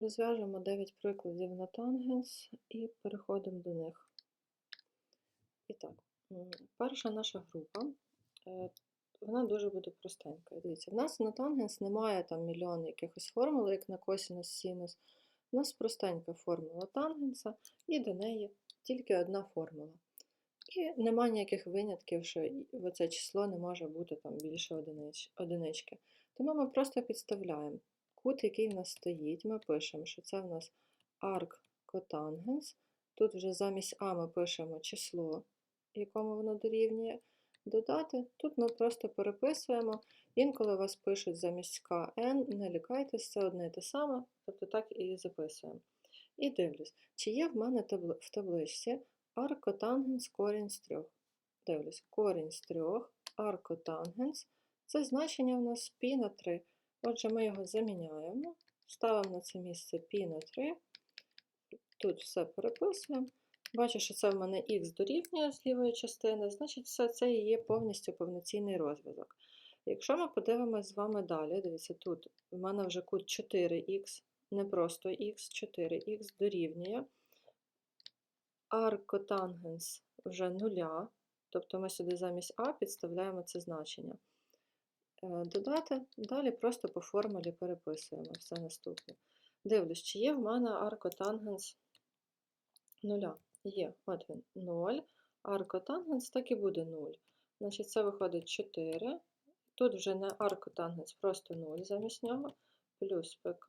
Розв'яжемо 9 прикладів на тангенс і переходимо до них. І так, перша наша група, е, вона дуже буде простенька. Дивіться, в нас на тангенс немає там мільйон якихось формул, як на косінус, синус. У нас простенька формула тангенса, і до неї тільки одна формула. І немає ніяких винятків, що і- оце число не може бути там більше одинич, одинички. Тому ми просто підставляємо кут, який в нас стоїть, ми пишемо, що це в нас арк котангенс. Тут вже замість А ми пишемо число, якому воно дорівнює. Додати, тут ми просто переписуємо. Інколи вас пишуть замість К N, не лякайтесь, це одне і те саме, тобто так і записуємо. І дивлюсь, чи є в мене в табличці аркотангенс корінь з трьох. Дивлюсь, корінь з трьох, аркотангенс. Це значення в нас π на 3. Отже, ми його заміняємо, ставимо на це місце π на 3. Тут все переписуємо. Бачу, що це в мене х дорівнює з лівої частини, значить, все це і є повністю повноцінний розв'язок. Якщо ми подивимося з вами далі, дивіться, тут в мене вже кут 4х, не просто х, 4х дорівнює аркотангенс вже нуля, тобто ми сюди замість А підставляємо це значення. Е, Додати, далі просто по формулі переписуємо все наступне. Дивлюсь, чи є в мене аркотангенс нуля. Є, от він 0. Аркотангенс так і буде 0. Значить, це виходить 4. Тут вже не аркотангенс, просто 0 замість нього, плюс ПК,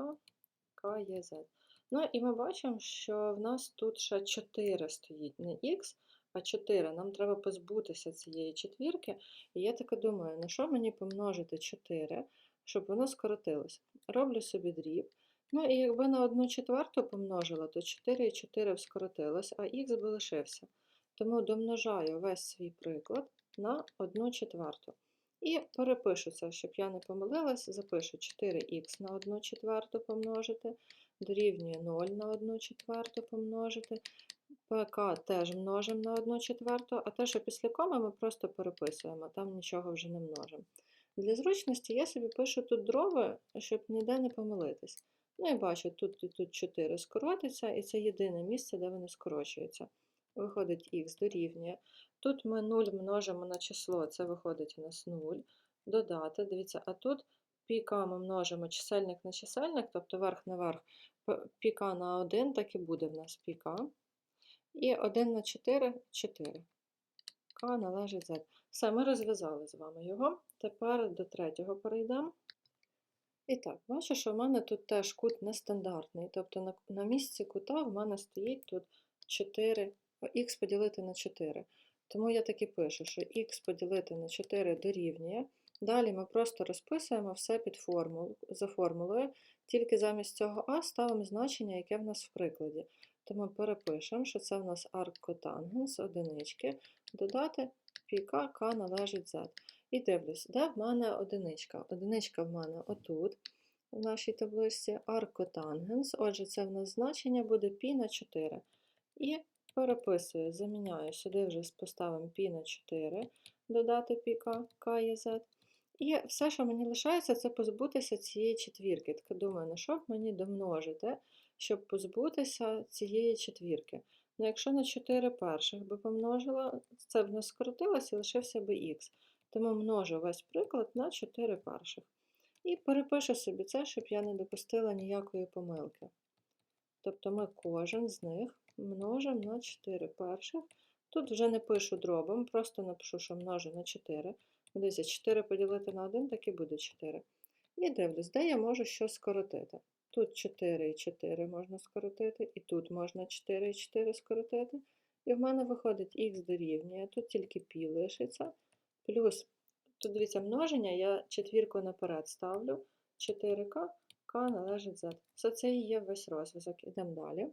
К є Z. Ну і ми бачимо, що в нас тут ще 4 стоїть, не Х, а 4. Нам треба позбутися цієї четвірки. І я таке думаю, на що мені помножити 4, щоб воно скоротилось. Роблю собі дріб. Ну і якби на 1 четверту помножила, то 4 і 4 скоротилось, а х би лишився. Тому домножаю весь свій приклад на 1 четверту. І перепишу це, щоб я не помилилась, запишу 4х на 1 четверту помножити, дорівнює 0 на 1 четверту помножити, ПК теж множимо на 1 четверту, а те, що після коми ми просто переписуємо, там нічого вже не множимо. Для зручності я собі пишу тут дроби, щоб ніде не помилитись. Ну і бачу, тут і тут 4 скоротиться, і це єдине місце, де вони скорочуються. Виходить х дорівнює. Тут ми 0 множимо на число, це виходить у нас 0. Додати, дивіться, а тут піка ми множимо чисельник на чисельник, тобто верх на верх, піка на 1, так і буде в нас піка. І 1 на 4 4. К належить Z. Все, ми розв'язали з вами його. Тепер до третього перейдемо. І так, бачу, що в мене тут теж кут нестандартний. Тобто на, на місці кута в мене стоїть тут 4, х поділити на 4. Тому я так і пишу, що х поділити на 4 дорівнює. Далі ми просто розписуємо все під формулу, за формулою, тільки замість цього А ставимо значення, яке в нас в прикладі. Тому перепишемо, що це в нас аркотангенс одинички, додати піка К належить Z. І дивлюсь, де в мене одиничка? Одиничка в мене отут, в нашій табличці, аркотангенс. Отже, це в нас значення буде π на 4. І переписую, заміняю, сюди вже поставимо π на 4, додати піка К є Z. І все, що мені лишається, це позбутися цієї четвірки. Так думаю, на що мені домножити, щоб позбутися цієї четвірки. Ну, якщо на 4 перших би помножила, це б не скоротилося і лишився би х. Тому множу весь приклад на 4 перших. І перепишу собі це, щоб я не допустила ніякої помилки. Тобто ми кожен з них множимо на 4 перших. Тут вже не пишу дробом, просто напишу, що множу на 4. Дивіться, 4 поділити на 1, так і буде 4. І дивлюсь, де я можу що скоротити. Тут 4 і 4 можна скоротити, і тут можна 4 і 4 скоротити. І в мене виходить х дорівнює, тут тільки π лишиться. Плюс, тут дивіться, множення, я четвірку наперед ставлю, 4к, к належить z. Все це і є весь розв'язок. Ідемо далі.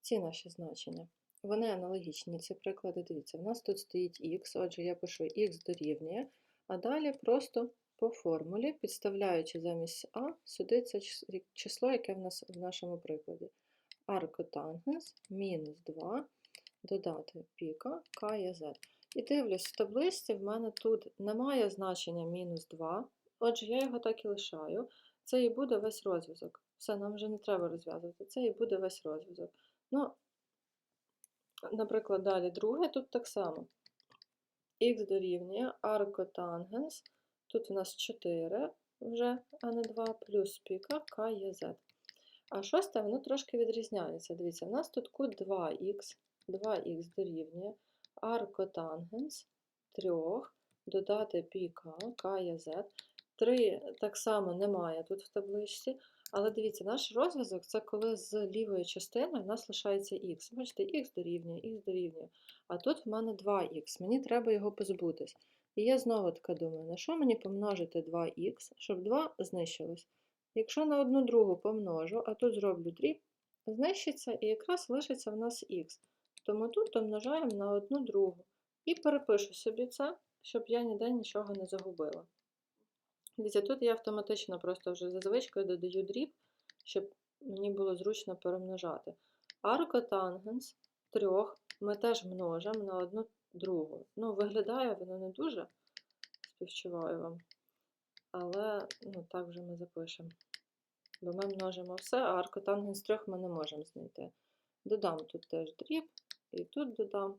Ці наші значення. Вони аналогічні, ці приклади, дивіться, в нас тут стоїть х, отже, я пишу х дорівнює, а далі просто по формулі, підставляючи замість А, сюди це число, яке в нас в нашому прикладі. Аркотангенс мінус 2, додати піка, К є Z. І дивлюсь, в табличці в мене тут немає значення мінус 2, отже, я його так і лишаю. Це і буде весь розв'язок. Все, нам вже не треба розв'язувати. Це і буде весь розв'язок. Ну, наприклад, далі друге, тут так само. Х дорівнює аркотангенс. Тут у нас 4 вже, а не 2, плюс піка k є z. А шосте, воно трошки відрізняється. Дивіться, в нас тут кут 2х, 2х дорівнює аркотангенс 3, додати піка, k є z. 3 так само немає тут в табличці, але дивіться, наш розв'язок це коли з лівої частини в нас лишається х. Бачите, х дорівнює, х дорівнює. А тут в мене 2х, мені треба його позбутись. І я знову така думаю, на що мені помножити 2х, щоб 2 знищилось? Якщо на одну другу помножу, а тут зроблю дріб, знищиться і якраз лишиться в нас х. Тому тут домножаємо на одну другу. І перепишу собі це, щоб я ніде нічого не загубила. Дивіться, тут я автоматично просто вже за звичкою додаю дріб, щоб мені було зручно перемножати. Аркотангенс трьох ми теж множимо на одну другу. Ну, виглядає воно не дуже, співчуваю вам. Але ну, так вже ми запишемо. Бо ми множимо все, а аркотангенс трьох ми не можемо знайти. Додам тут теж дріб, і тут додам.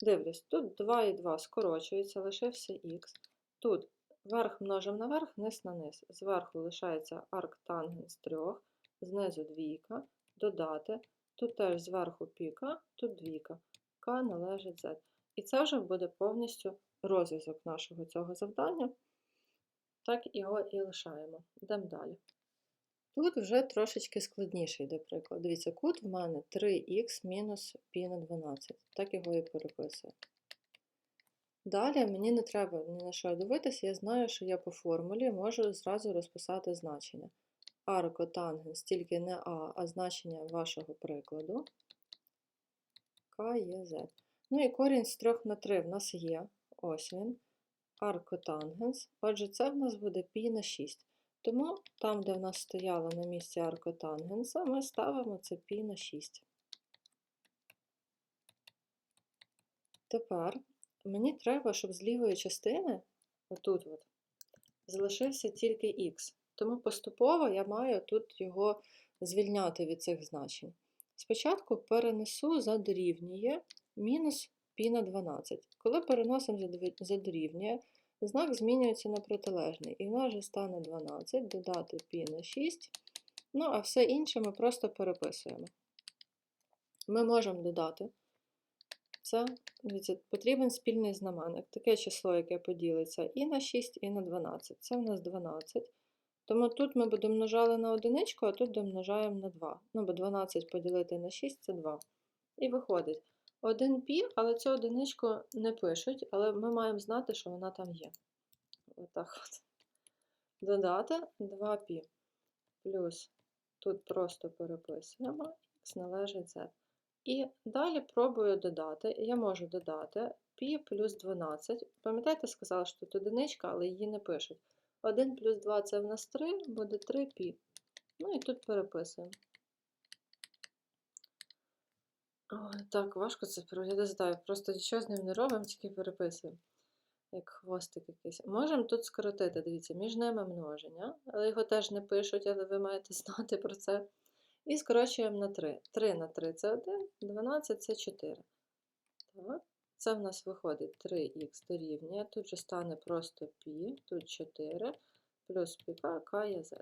Дивлюсь, тут 2 і 2 скорочується, лишився х. Тут верх множимо на верх, низ на низ. Зверху лишається арктангенс трьох, знизу двійка, додати. Тут теж зверху піка, тут двійка. К належить Z. І це вже буде повністю розв'язок нашого цього завдання. Так його і лишаємо. Йдемо далі. Тут вже трошечки складніше йде приклад. Дивіться, кут в мене 3х мінус π на 12. Так його і переписую. Далі мені не треба ні на що дивитися, я знаю, що я по формулі можу зразу розписати значення. Аркотангенс тільки не А, а значення вашого прикладу. К є Z. Ну і корінь з 3 на 3 в нас є. Ось він. Аркотангенс. Отже, це в нас буде π на 6. Тому там, де в нас стояло на місці аркотангенса, ми ставимо це π на 6. Тепер мені треба, щоб з лівої частини, отут, от, залишився тільки х. Тому поступово я маю тут його звільняти від цих значень. Спочатку перенесу за дорівнює мінус π на 12. Коли переносимо за дорівнює, знак змінюється на протилежний. І в нас вже стане 12, додати π на 6. Ну, а все інше ми просто переписуємо. Ми можемо додати. Це потрібен спільний знаменник. Таке число, яке поділиться і на 6, і на 12. Це в нас 12. Тому тут ми домножали на одиничку, а тут домножаємо на 2. Ну, бо 12 поділити на 6 це 2. І виходить 1 пі, але цю одиничку не пишуть, але ми маємо знати, що вона там є. Отак от. Додати 2 пі. Плюс тут просто переписуємо, х належить z. І далі пробую додати. Я можу додати π плюс 12. Пам'ятаєте, сказала, що тут одиничка, але її не пишуть. 1 плюс 2 це в нас 3, буде 3 π. Ну і тут переписуємо. Так, важко це проглядати. Просто нічого з ним не робимо, тільки переписуємо. Як хвостик якийсь. Можемо тут скоротити, дивіться, між ними множення, але його теж не пишуть, але ви маєте знати про це. І скорочуємо на 3. 3 на 3 це 1, 12 це 4. Так. Це в нас виходить 3х дорівнює. Тут же стане просто π, тут 4, плюс піка, k є z.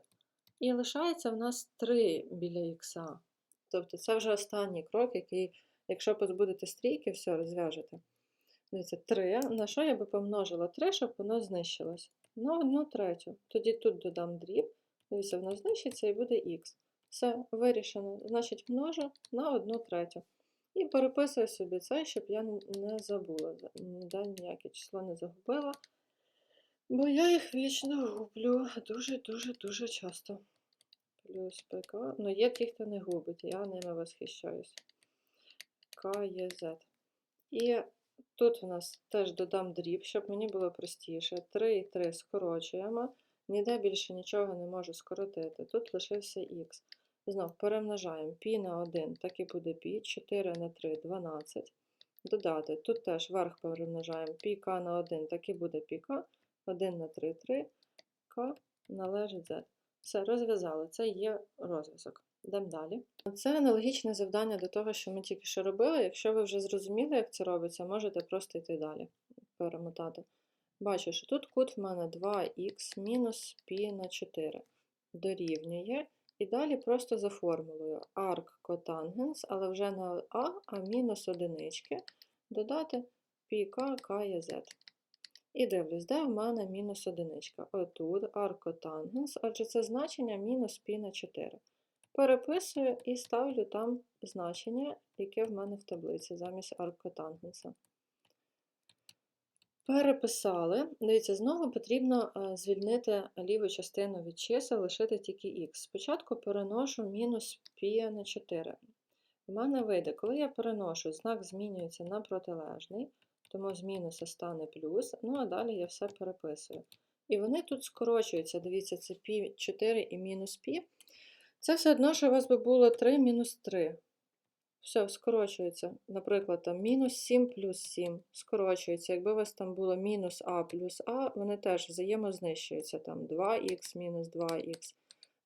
І лишається в нас 3 біля х. Тобто це вже останній крок, який, якщо позбудете стрійки, все, розв'яжете. Дивіться, 3. На що я би помножила 3, щоб воно знищилось? На 1 третю. Тоді тут додам дріб. Дивіться, воно знищиться і буде х. Все, вирішено. Значить, множу на 1 третю. І переписую собі це, щоб я не забула. Ніде ніяке число не загубила. Бо я їх вічно гублю дуже-дуже-дуже часто плюс ПК. Ну, є ті, хто не губить, я ними восхищаюсь. Z. І тут у нас теж додам дріб, щоб мені було простіше. 3 і 3 скорочуємо. Ніде більше нічого не можу скоротити. Тут лишився Х. Знов перемножаємо пі на 1, так і буде пі, 4 на 3 12. Додати, тут теж верх перемножаємо пі К на 1, так і буде пі К. 1 на 3 3, К належить Z. Все, розв'язали. Це є розв'язок. Йдемо далі. Це аналогічне завдання до того, що ми тільки що робили. Якщо ви вже зрозуміли, як це робиться, можете просто йти далі, перемотати. Бачу, що тут кут в мене 2х мінус π на 4 дорівнює. І далі просто за формулою арк котангенс, але вже не А, а мінус одинички, додати піка к є z. І дивлюсь, де в мене мінус одиничка? Отут аркотангенс, отже, це значення мінус π на 4. Переписую і ставлю там значення, яке в мене в таблиці замість аркотангенса. Переписали. Дивіться, знову потрібно е, звільнити ліву частину від чисел, лишити тільки х. Спочатку переношу мінус π на 4. У мене вийде, коли я переношу, знак змінюється на протилежний, Тобто, ну, тому з мінуса стане плюс, ну а далі я все переписую. І вони тут скорочуються, дивіться, це пі 4 і мінус пі. Це все одно, що у вас би було 3 мінус 3. Все, скорочується. Наприклад, там мінус 7 плюс 7 скорочується. Якби у вас там було мінус А плюс А, вони теж взаємознищуються. Там 2х мінус 2х,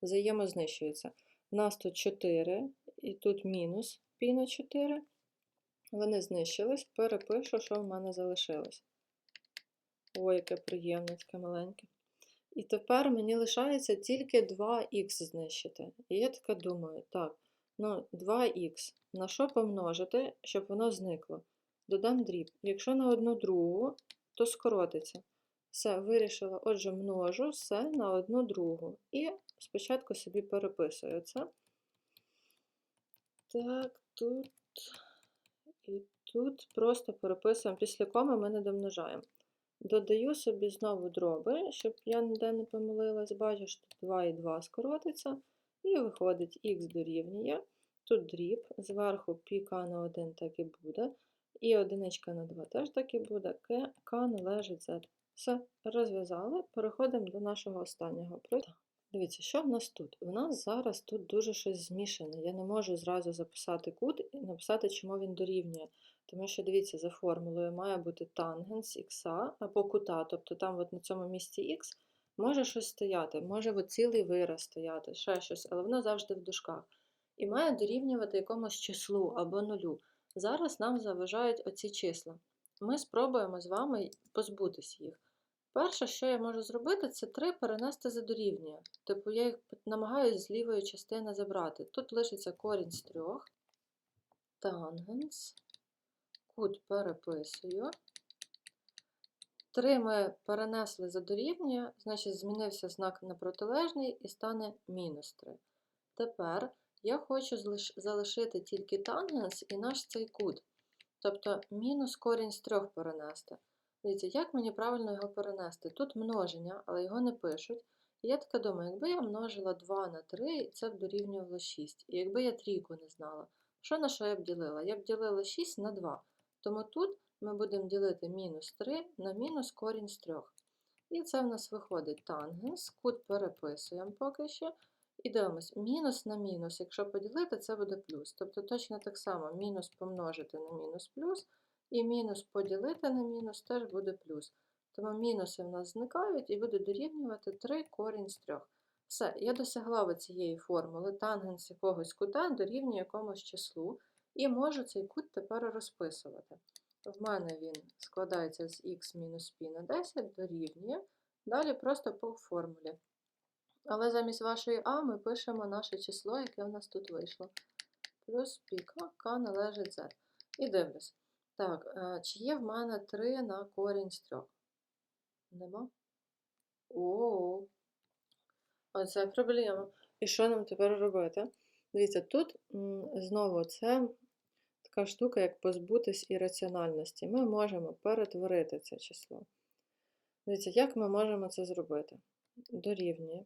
взаємознищуються. У нас тут 4, і тут мінус пі на 4. Вони знищились, перепишу, що в мене залишилось. Ой, яке приємне, таке маленьке. І тепер мені лишається тільки 2х знищити. І я така думаю, так, ну 2х на що помножити, щоб воно зникло? Додам дріб. Якщо на одну другу, то скоротиться. Все, вирішила, отже, множу все на одну другу. І спочатку собі переписую це. Так, тут і тут просто переписуємо. Після коми ми не домножаємо. Додаю собі знову дроби, щоб я ніде не помилилась. Бачу, що тут 2 і 2 скоротиться. І виходить х дорівнює. Тут дріб, зверху пік на 1 так і буде. І одиничка на 2 теж так і буде. К, К належить Z. Все, розв'язали. Переходимо до нашого останнього прикладу. Дивіться, що в нас тут? У нас зараз тут дуже щось змішане. Я не можу зразу записати кут і написати, чому він дорівнює. Тому що, дивіться, за формулою має бути тангенс х або кута, тобто там от на цьому місці х може щось стояти, може цілий вираз стояти, ще щось, але воно завжди в дужках. І має дорівнювати якомусь числу або нулю. Зараз нам заважають оці числа. Ми спробуємо з вами позбутися їх. Перше, що я можу зробити, це 3 перенести за дорівнює. Типу, я їх намагаюся з лівої частини забрати. Тут лишиться корінь з трьох. Тангенс. Кут переписую. 3 ми перенесли за дорівнює, значить змінився знак на протилежний і стане мінус 3. Тепер я хочу залишити тільки тангенс і наш цей кут. Тобто мінус корінь з 3 перенести. Дивіться, як мені правильно його перенести? Тут множення, але його не пишуть. І я така думаю, якби я множила 2 на 3, це б дорівнювало 6. І якби я трійку не знала, що на що я б ділила? Я б ділила 6 на 2. Тому тут ми будемо ділити мінус 3 на мінус корінь з 3. І це в нас виходить тангенс, кут переписуємо поки що. І дивимось, мінус на мінус, якщо поділити, це буде плюс. Тобто точно так само мінус помножити на мінус плюс, і мінус поділити на мінус теж буде плюс. Тому мінуси в нас зникають і буде дорівнювати 3 корінь з 3. Все, я досягла цієї формули, тангенс якогось кута дорівнює якомусь числу, і можу цей кут тепер розписувати. В мене він складається з х мінус π на 10 дорівнює. Далі просто по формулі. Але замість вашої А ми пишемо наше число, яке в нас тут вийшло. Плюс піка, К належить Z. І дивлюсь. Так, е, чи є в мене 3 на корінь з 3? Нема? О, оце проблема. І що нам тепер робити? Дивіться, тут знову це така штука, як позбутись ірраціональності. Ми можемо перетворити це число. Дивіться, як ми можемо це зробити? Дорівнює.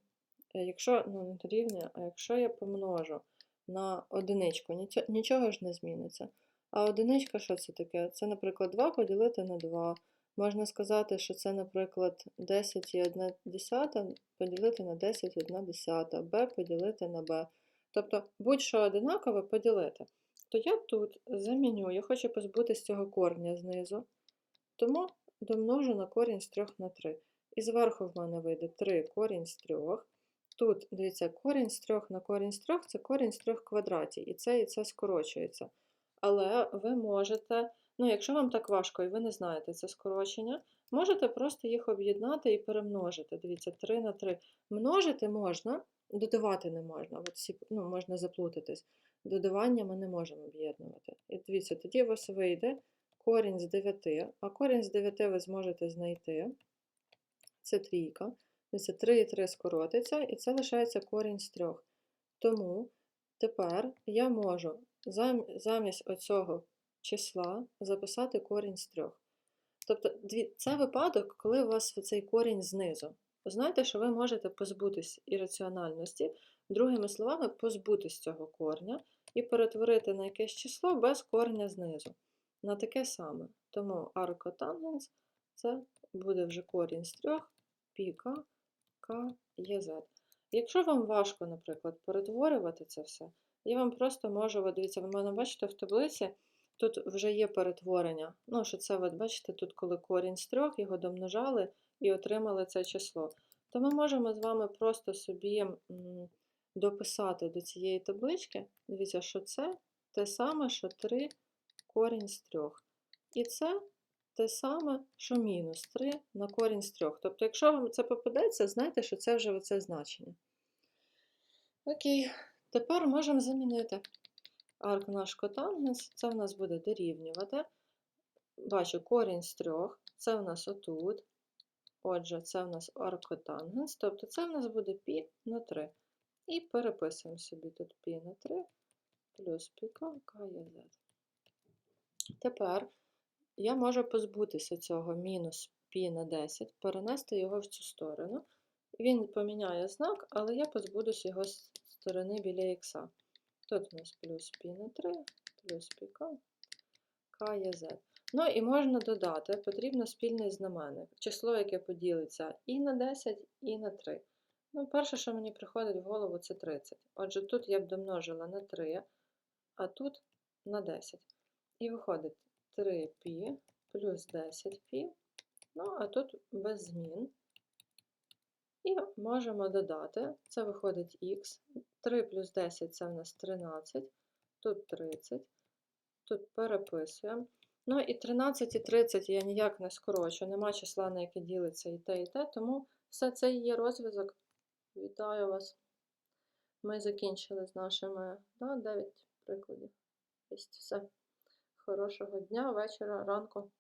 Е, якщо, ну, не дорівнює, а якщо я помножу на одиничку, нічого ж не зміниться. А одиничка, що це таке? Це, наприклад, 2 поділити на 2. Можна сказати, що це, наприклад, 10 і 1 десята поділити на 10 і 1 десята, b поділити на b. Тобто, будь-що одинакове поділити. То я тут заміню, я хочу позбутися цього корня знизу, тому домножу на корінь з 3 на 3. І зверху в мене вийде 3 корінь з 3. тут, дивіться, корінь з 3 на корінь з 3 це корінь з 3 квадратів, і це і це скорочується. Але ви можете, ну, якщо вам так важко і ви не знаєте це скорочення, можете просто їх об'єднати і перемножити. Дивіться, 3 на 3. Множити можна, додавати не можна. От всі, ну, можна заплутатись. Додавання ми не можемо об'єднувати. І дивіться, тоді у вас вийде корінь з 9, а корінь з 9 ви зможете знайти. Це трійка. Дивіться, 3 і 3 скоротиться, і це лишається корінь з 3. Тому тепер я можу замість оцього числа записати корінь з 3. Тобто це випадок, коли у вас цей корінь знизу. Ви знаєте, що ви можете позбутись ірраціональності, другими словами, позбутись цього корня і перетворити на якесь число без корня знизу. На таке саме. Тому аркотангенс це буде вже корінь з 3, піка, К, є Z. Якщо вам важко, наприклад, перетворювати це все, я вам просто можу, от дивіться, ви мене бачите в таблиці, тут вже є перетворення. Ну, що це, от бачите, тут коли корінь з трьох, його домножали і отримали це число. То ми можемо з вами просто собі дописати до цієї таблички, дивіться, що це те саме, що 3 корінь з трьох. І це те саме, що мінус 3 на корінь з 3. Тобто, якщо вам це попадеться, знайте, що це вже оце значення. Окей, тепер можемо замінити арк наш котангенс, це в нас буде дорівнювати. Бачу, корінь з 3, це в нас отут. Отже, це в нас аркотангенс, тобто це в нас буде π на 3. І переписуємо собі тут π на 3 плюс піка k є z. Тепер я можу позбутися цього мінус π на 10, перенести його в цю сторону. Він поміняє знак, але я позбудусь його з сторони біля х. Тут у нас плюс π на 3, плюс піка, k є z. Ну і можна додати, потрібно спільний знаменник. Число, яке поділиться і на 10, і на 3. Ну, перше, що мені приходить в голову, це 30. Отже, тут я б домножила на 3, а тут на 10. І виходить 3π плюс 10π. Ну, а тут без змін. І можемо додати, це виходить х. 3 плюс 10 це в нас 13, тут 30, тут переписуємо. Ну і 13 і 30 я ніяк не скорочу, нема числа, на яке ділиться і те, і те, тому все це і є розв'язок. Вітаю вас. Ми закінчили з нашими да, 9 прикладів. Ось все. Хорошого дня, вечора, ранку.